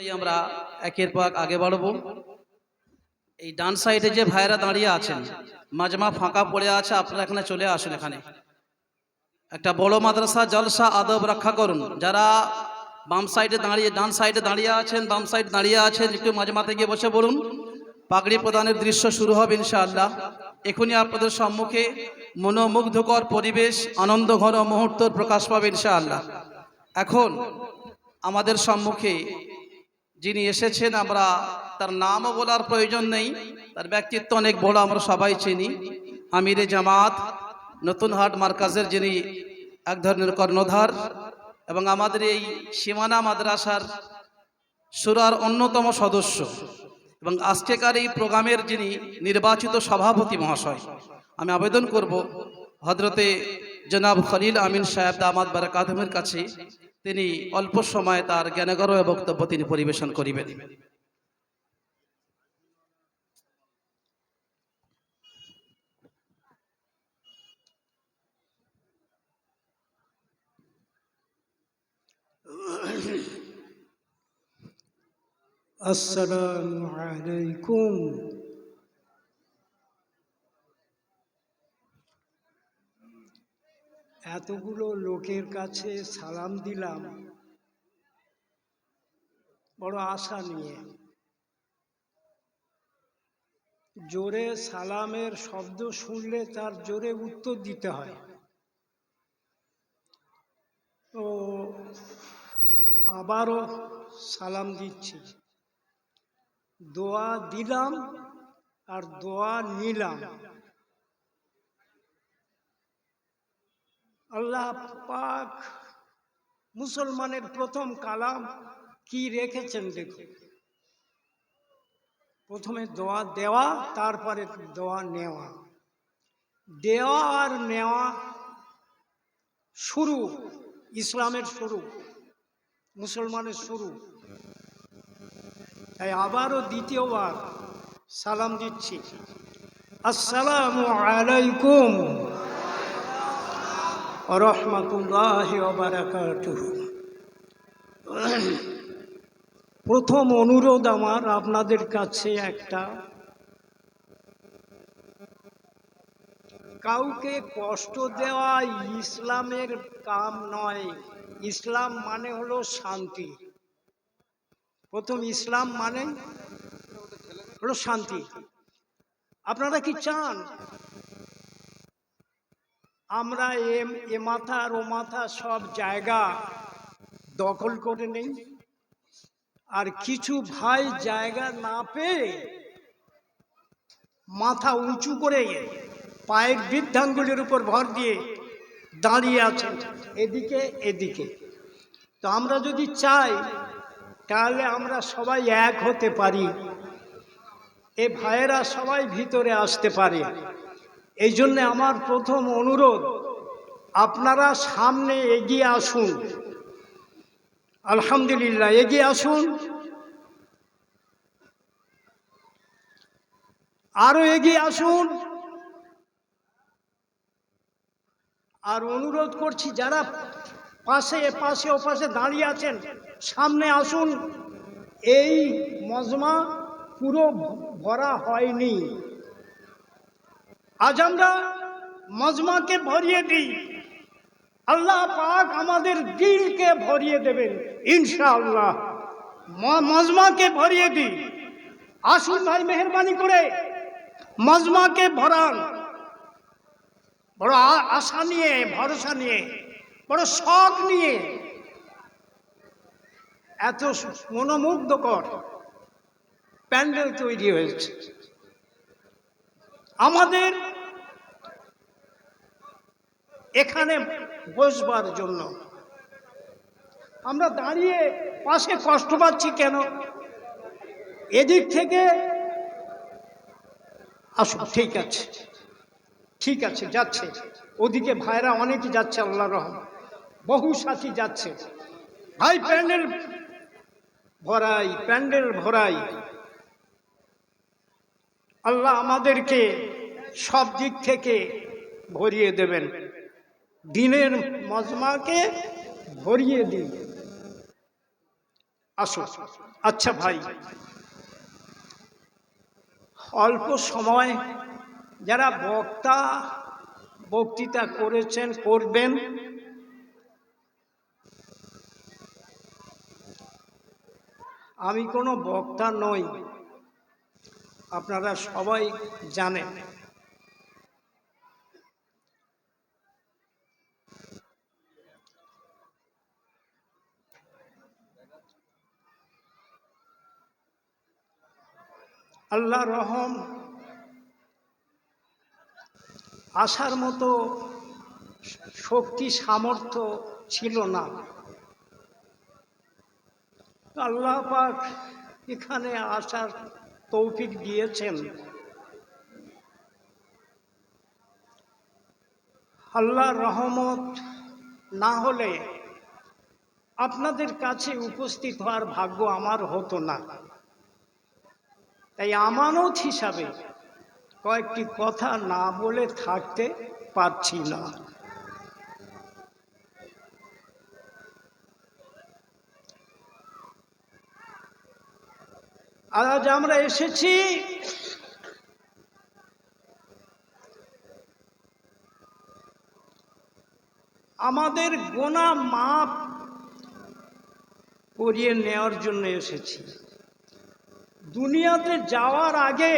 এই আমরা একের পর আগে বাড়বো। এই ডান সাইডে যে ভাইরা দাঁড়িয়ে আছেন, মাজমা ফাঁকা পড়ে আছে, আপনারা এখানে চলে আসুন এখানে। একটা বড় মাদ্রাসা, জলসা, আদব রক্ষা করুন। যারা বাম সাইডে দাঁড়িয়ে, ডান সাইডে দাঁড়িয়ে আছেন, বাম সাইড দাঁড়িয়ে আছেন, একটু মাজমাতে গিয়ে বসে বলুন। পাগড়ি প্রদানের দৃশ্য শুরু হবে ইনশাআল্লাহ। এখনই আপনাদের সম্মুখে মনোমুগ্ধকর পরিবেশ, আনন্দঘন মুহূর্ত প্রকাশ পাবে ইনশাআল্লাহ। এখন আমাদের সম্মুখে যিনি এসেছেন, আমরা তার নামও বলার প্রয়োজন নেই, তার ব্যক্তিত্ব অনেক বড়, আমরা সবাই চিনি। আমিরে জামাত, নতুন হাট মার্কাজের যিনি এক ধরনের কর্ণধার, এবং আমাদের এই সীমানা মাদ্রাসার সুরার অন্যতম সদস্য, এবং আজকেকার এই প্রোগ্রামের যিনি নির্বাচিত সভাপতি মহাশয়, আমি আবেদন করব হজরতে জনাব খলিল আমিন সাহেব দামাদ বারাকাতমের কাছে তিনি অল্প সময় তার জ্ঞানগর বক্তব্য তিনি পরিবেশন করিবেন السلام عليكم এতগুলো লোকের কাছে সালাম দিলাম। বড় আশা নিয়ে। জোরে সালামের শব্দ শুনলে তার জোরে উত্তর দিতে হয়। তো আবারও সালাম দিচ্ছি। দোয়া দিলাম আর দোয়া নিলাম। আল্লাহ পাক মুসলমানের প্রথম কালাম কি রেখেছেন দেখুন প্রথমে দোয়া দেওয়া, তারপরে দোয়া নেওয়া। দেওয়া আর নেওয়া শুরু, ইসলামের শুরু, মুসলমানের শুরু। তাই আবারও দ্বিতীয়বার সালাম দিচ্ছি। আসসালামু আলাইকুম। রহমতুল্লাহ প্রথম অনুরোধ আমার আপনাদের কাছে একটা। কাউকে কষ্ট দেওয়া ইসলামের কাম নয়। ইসলাম মানে হলো শান্তি। প্রথম ইসলাম মানে হলো শান্তি। আপনারা কি চান? আমরা এ মাথা আর ও মাথা সব জায়গা দখল করে নেই। আর কিছু ভাই জায়গা না পেয়ে মাথা উঁচু করে পায়ের বৃদ্ধাঙ্গুলির উপর ভর দিয়ে দাঁড়িয়ে আছেন এদিকে এদিকে। তো আমরা যদি চাই, তাহলে আমরা সবাই এক হতে পারি। এ ভাইয়েরা সবাই ভিতরে আসতে পারে। এই জন্যে আমার প্রথম অনুরোধ, আপনারা সামনে এগিয়ে আসুন। আলহামদুলিল্লাহ, এগিয়ে আসুন। আরও এগিয়ে আসুন। আর অনুরোধ করছি, যারা পাশে পাশে ও পাশে দাঁড়িয়ে আছেন, সামনে আসুন। এই মজমা পুরো ভরা হয়নি। আজ আমরা মজমাকে ভরিয়ে দিই। আল্লাহ পাক আমাদের দিলকে ভরিয়ে দেবেন, ইনশাআল্লাহ। মজমাকে ভরিয়ে দিই। আসুন ভাই, মেহরবানি করে মজমাকে ভরান। বড় আশা নিয়ে, ভরসা নিয়ে, বড় শখ নিয়ে। এত মনোমুগ্ধকর প্যান্ডেল তৈরি হয়েছে। আমাদের এখানে বসবার জন্য। আমরা দাঁড়িয়ে পাশে কষ্ট পাচ্ছি কেন? এদিক থেকে আসুন, ঠিক আছে। ঠিক আছে, যাচ্ছে। ওদিকে ভাইরা অনেকে যাচ্ছে, আল্লাহ রহম। বহু সাথী যাচ্ছে। ভাই, প্যান্ডেল ভরাই প্যান্ডেল ভরাই। আল্লাহ আমাদেরকে সব দিক থেকে ভরিয়ে দেবেন। দিনের মজমাকে ভরিয়ে দিন। আসো আচ্ছা ভাই, অল্প সময় যারা বক্তা, বক্তৃতা করেছেন, করবেন, আমি কোনো বক্তা নই, আপনারা সবাই জানেন। আল্লাহ রহম আসার মতো শক্তি, সামর্থ্য ছিল না। আল্লাহ পাক এখানে আসার তৌফিক দিয়েছেন। আল্লাহ রহমত না হলে আপনাদের কাছে উপস্থিত হওয়ার ভাগ্য আমার হতো না। তাই আমানত হিসাবে কয়েকটি কথা না বলে থাকতে পারছি না। আজ আমরা এসেছি আমাদের গোনা মাপ করিয়ে নেওয়ার জন্য এসেছি। দুনিয়াতে যাওয়ার আগে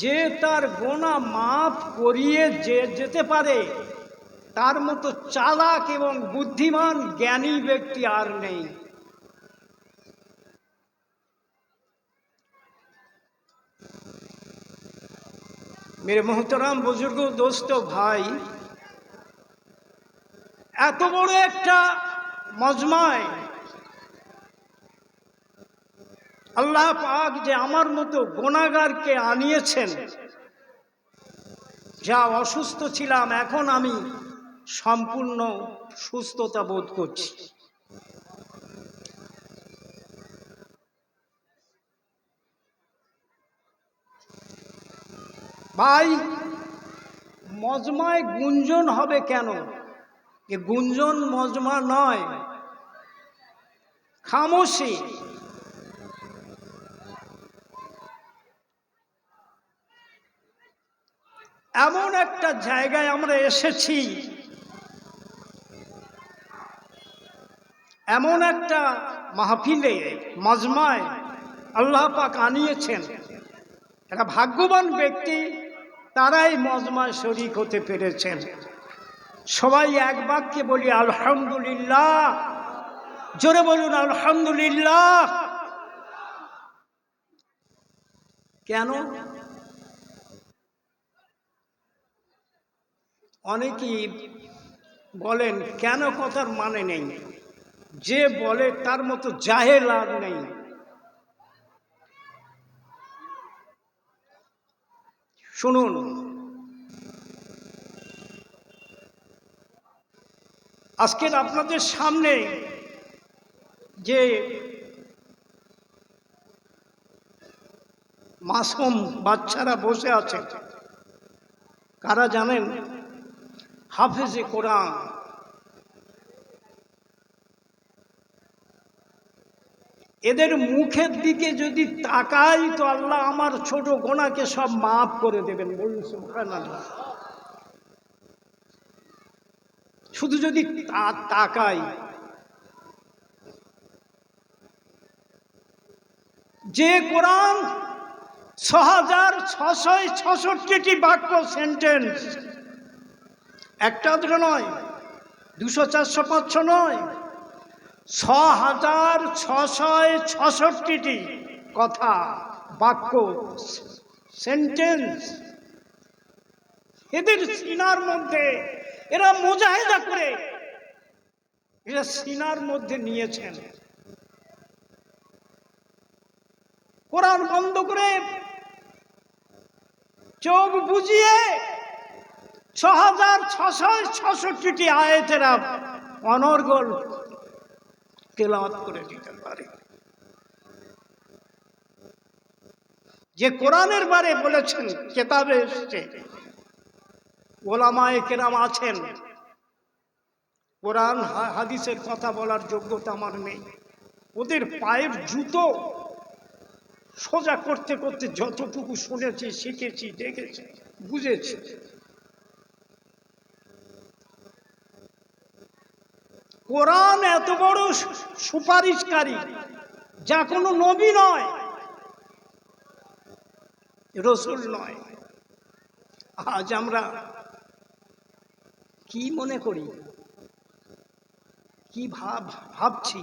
যে তার গোনা মাফ করিয়ে যে যেতে পারে, তার মতো চালাক এবং বুদ্ধিমান জ্ঞানী ব্যক্তি আর নেই। মেরে মোহতরাম বুজুর্গ, দোস্ত, ভাই, এত বড় একটা মজমায় আল্লাহ পাক যে আমার মতো গোনাগারকে আনিয়েছেন। যা অসুস্থ ছিলাম, এখন আমি সম্পূর্ণ সুস্থতা বোধ করছি। ভাই, মজমায় গুঞ্জন হবে কেন? গুঞ্জন মজমা নয়, খামোশি। এমন একটা জায়গায় আমরা এসেছি। এমন একটা মাহফিলে, মজমায় আল্লাহ পাক আনিয়েছেন। একটা ভাগ্যবান ব্যক্তি, তারাই মজমায় শরিক হতে পেরেছেন। সবাই এক বাক্যে বলি, আলহামদুলিল্লাহ। জোরে বলুন, আলহামদুলিল্লাহ। কেন? অনেকেই বলেন, কেন কথার মানে নেই? যে বলে তার মতো জাহেল আর নেই। শুনুন। আজকের আপনাদের সামনে যে মাসুম বাচ্চারা বসে আছে, কারা জানেন? হাফেজে কোরআন এদের মুখের দিকে যদি তাকাই তো আল্লাহ আমার ছোট গোনাকে সব মাফ করে দেবেন, বলুন। শুধু যদি তাকাই, যে কোরআন ছ হাজার ছশো ছষট্টিটি বাক্য সেন্টেন্স একটা দুটো নয়, দুশো, চারশো, পাঁচশো নয় ছ হাজার ছশয় ছষট্টিটি কথা, বাক্য সেন্টেন্স এদের সিনার মধ্যে, এরা মোজাহেদা করে, এরা সিনার মধ্যে নিয়েছেন। কোরআন বন্ধ করে, চোখ বুঝিয়ে ছ হাজার ছশো আয়তেরা অনর্গল তেলাওয়াত করে দিতে পারে। যে কোরআনের বারে বলেছেন, কেতাবে এসছে, ওলামায়ে কেরাম আছেন। কোরআন হাদিসের কথা বলার যোগ্যতা আমার নেই। ওদের পায়ের জুতো সোজা করতে করতে যতটুকু শুনেছি, শিখেছি, দেখেছি, বুঝেছি। কোরআন এত বড় সুপারিশকারী, যা কোনো নবী নয়, রসুল নয়। আজ আমরা কি মনে করি? কি ভাব ভাবছি?